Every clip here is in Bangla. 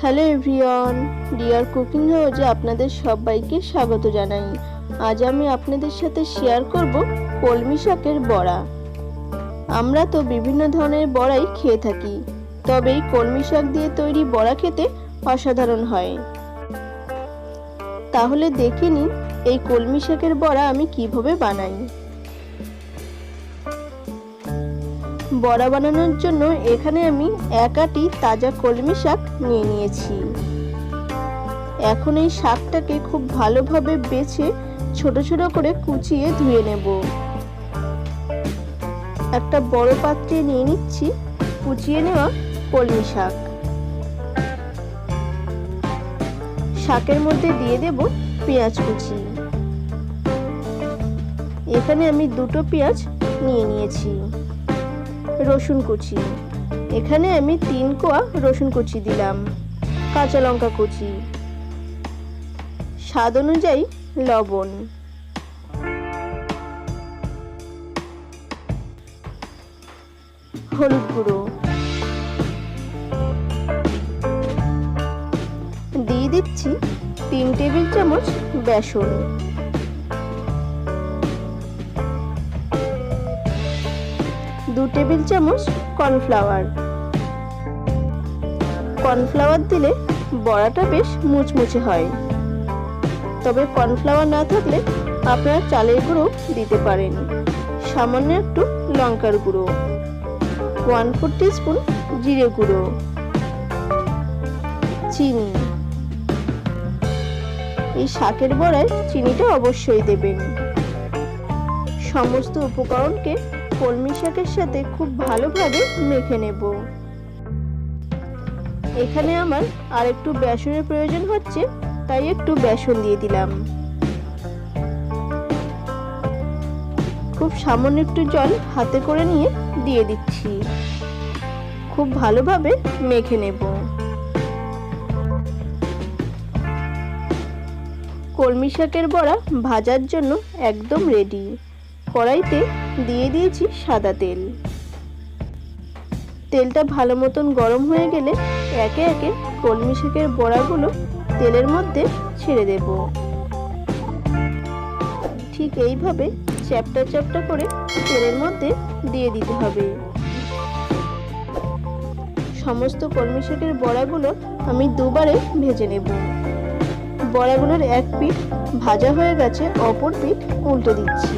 হ্যালো এভরিওয়ান, ডিয়ার কুকিং হাউজে আপনাদের সবাইকে স্বাগত জানাই। আজ আমি আপনাদের সাথে শেয়ার করব কলমি শাকের বড়া। আমরা তো বিভিন্ন ধরনের বড়াই খেয়ে থাকি, তবে এই কলমি শাক দিয়ে তৈরি বড়া খেতে অসাধারণ হয়। তাহলে দেখে নিন, এই কলমি শাকের বড়া আমি কীভাবে বানাই। বড়া বানানোর জন্য এখানে আমি এক আটি তাজা কলমি শাক নিয়ে নিয়েছি। এখন এই শাকটাকে খুব ভালোভাবে বেছে ছোট ছোট করে কুচিয়ে ধুয়ে নেব। একটা বড় পাত্রে নিয়ে নিচ্ছি কুচিয়ে নেওয়া কলমি শাক। শাকের মধ্যে দিয়ে দেব পেঁয়াজ কুচি। এখানে আমি দুটো পেঁয়াজ নিয়ে নিয়েছি। রসুন কুচি। এখানে আমি তিন কোয়া রসুন কুচি দিলাম, কাঁচা লঙ্কা কুচি। স্বাদ অনুযায়ী লবণ। হলুদ গুঁড়ো। দিয়ে দিচ্ছি তিন টেবিল চামচ বেসন। দু টেবিল চামচ কর্নফ্লাওয়ার। কর্নফ্লাওয়ার দিলে বড়াটা বেশ মুচমুচে হয়। তবে কর্নফ্লাওয়ার না থাকলে আপনারা চালের গুঁড়ো দিতে পারেন। সামান্য একটু লঙ্কার গুঁড়ো ওয়ান ফোর স্পুন জিরে গুঁড়ো, চিনি। এই শাকের বড়ায় চিনিটা অবশ্যই দেবেন। সমস্ত উপকরণকে কলমি শাকের সাথে খুব ভালোভাবে মেখে নেব। এখানে আমার আর একটু বেসনের প্রয়োজন হচ্ছে, তাই একটু বেসন দিয়ে দিলাম। খুব সামান্য একটু জল হাতে করে নিয়ে দিয়ে দিচ্ছি। খুব ভালোভাবে মেখে নেব। কলমি শাকের বড়া ভাজার জন্য একদম রেডি কড়াইতে দিয়ে দিয়েছি সাদা তেল। তেলটা ভালো মতন গরম হয়ে গেলে একে একে কলমি শাকের বড়াগুলো তেলের মধ্যে ছেড়ে দেব। ঠিক এইভাবে চ্যাপটা চ্যাপটা করে তেলের মধ্যে দিয়ে দিতে হবে। সমস্ত কলমি শাকের বড়াগুলো আমি দুবারে ভেজে নেব। বড়াগুলোর এক পিঠ ভাজা হয়ে গেছে, অপর পিঠ উল্টে দিচ্ছি।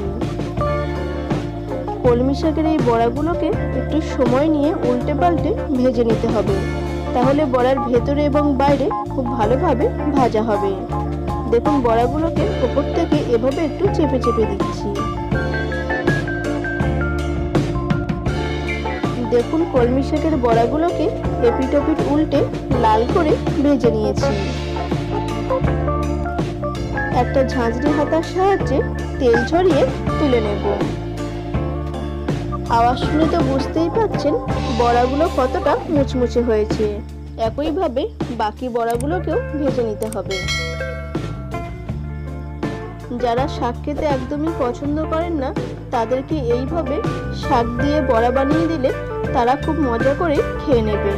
কলমি শাকের এই বড়াগুলোকে একটু সময় নিয়ে উল্টে পাল্টে ভেজে নিতে হবে। তাহলে বড়ার ভেতরে এবং বাইরে খুব ভালোভাবে ভাজা হবে। দেখুন, বড়াগুলোকে ওপর থেকে এভাবে একটু চেপে চেপে দিচ্ছি। দেখুন, কলমি শাকের বড়াগুলোকে এপিট ওপিট উল্টে লাল করে ভেজে নিয়েছি। একটা ঝাঁঝরি হাতার সাহায্যে তেল ছড়িয়ে তুলে নেব। আওয়াজ শুনে তো বুঝতেই পাচ্ছেন বড়াগুলো কতটা মুচমুচে হয়েছে। একইভাবে বাকি বড়াগুলোকেও ভেজে নিতে হবে। যারা শাক খেতে একদমই পছন্দ করেন না, তাদেরকে এইভাবে শাক দিয়ে বড়া বানিয়ে দিলে তারা খুব মজা করে খেয়ে নেবে।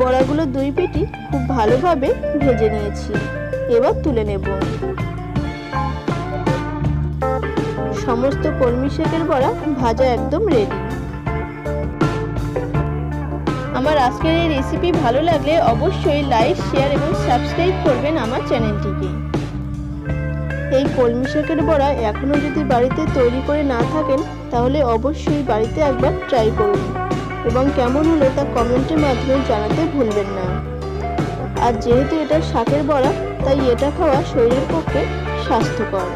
বড়াগুলো দুই পেটি খুব ভালোভাবে ভেজে নিয়েছি। এবার তুলে নেব। সমস্ত কলমি শাকের বড়া ভাজা একদম রেডি আমার আজকের এই রেসিপি ভালো লাগলে অবশ্যই লাইক শেয়ার এবং সাবস্ক্রাইব করবেন আমার চ্যানেলটিকে এই কলমি শাকের বড়া এখনও যদি বাড়িতে তৈরি করে না থাকেন, তাহলে অবশ্যই বাড়িতে একবার ট্রাই করুন এবং কেমন হলো তা কমেন্টের মাধ্যমে জানাতে ভুলবেন না। আর যেহেতু এটা শাকের বড়া, তাই এটা খাওয়া শরীরের পক্ষে স্বাস্থ্যকর।